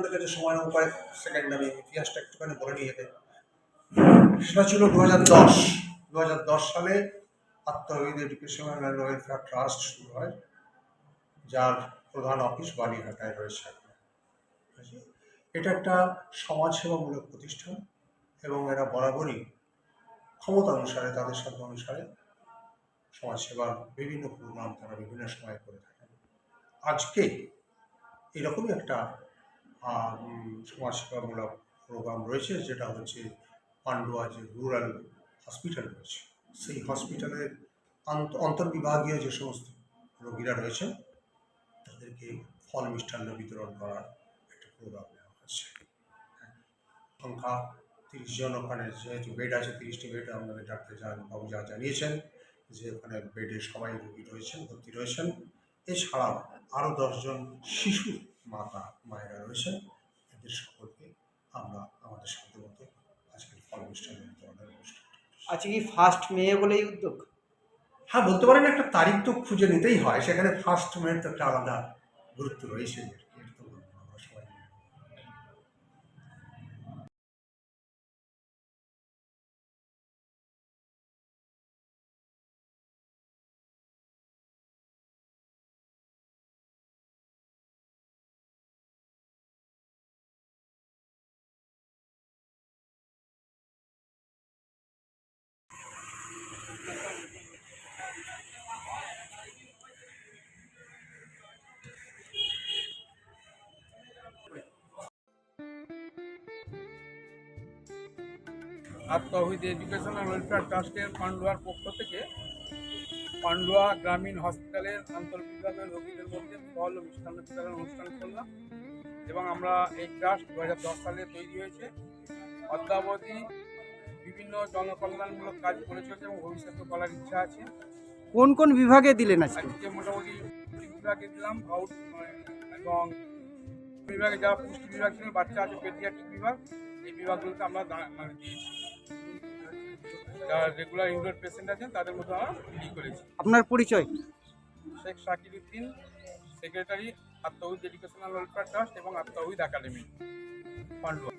আপনাদের কাছে সময় নেব কয়েক সেকেন্ড আমি ইতিহাসটা একটুখানি বলে নিয়ে যেতে সেটা ছিল দু হাজার দশ। দু হাজার দশ সালে Atmahit education and welfare trust শুরু হয়, যার প্রধান অফিস বালিঘাটায় রয়েছে এটা একটা সমাজসেবামূলক প্রতিষ্ঠান এবং এরা বরাবরই ক্ষমতা অনুসারে, তাদের সাধ্য অনুসারে সমাজসেবার বিভিন্ন প্রোগ্রাম তারা বিভিন্ন সময় করে থাকেন। আজকে এরকমই একটা সমাজসেবামূলক প্রোগ্রাম রয়েছে, যেটা হচ্ছে পান্ডুয়া যে রুরাল হসপিটাল রয়েছে। সেই হসপিটালের অন্তর্বিভাগীয় যে সমস্ত রোগীরা রয়েছেন তাদেরকে ফল মিষ্টান্ন বিতরণ করার একটা প্রোগ্রাম নেওয়া হচ্ছে। সংখ্যা তিরিশ জন ওখানে, যেহেতু বেড আছে, তিরিশটি বেড আপনাদের ডাক্তার জান, বাবু যা জানিয়েছেন যে ওখানে বেডে সবাই রোগী রয়েছেন, ভর্তি রয়েছেন। এছাড়াও আরও দশজন শিশু মাতা মায়েরা রয়েছেন। এদের সকলকে আমরা আমাদের সাথে মতো আজকের অনুষ্ঠান আজকে কি ফার্স্ট মেয়ে বলেই উদ্যোগ? হ্যাঁ বলতে পারেন একটা তারিখ তো খুঁজে নিতেই হয়। সেখানে ফার্স্ট মেয়ের তো একটা আলাদা গুরুত্ব রয়েছে আর তহিদ এডুকেশনাল ওয়েলফেয়ার ট্রাস্টের পান্ডুয়ার পক্ষ থেকে পান্ডুয়া গ্রামীণ হসপিটালের আন্তর্বিভাগের রোগীদের মধ্যে ফল ও মিষ্টান্ন বিতরণ অনুষ্ঠান করলাম এবং আমরা এই ট্রাস্ট দু হাজার দশ সালে তৈরি হয়েছে। অদ্যাবধি বিভিন্ন জনকল্যাণমূলক কাজ করে চলছে এবং ভবিষ্যতে করার ইচ্ছা আছে। কোন কোন বিভাগে দিলেন আজকে? মোটামুটি বিভাগে দিলাম আউট এবং বিভাগে যারা পুষ্টি বিভাগ ছিল বাচ্চা আছে পেডিয়াট্রিক বিভাগ এই বিভাগগুলোতে আমরা মানে দিয়েছি। যারা রেগুলার ইনডোর পেশেন্ট আছেন তাদের মধ্যে আমরা ফ্রি করেছি? আপনার পরিচয়? শেখ শাকির উদ্দিন সেক্রেটারি আত্মাউদ এডুকেশনাল ওয়েলফেয়ার ট্রাস্ট এবং আত্মাউদ একাডেমি পান্ডুয়া।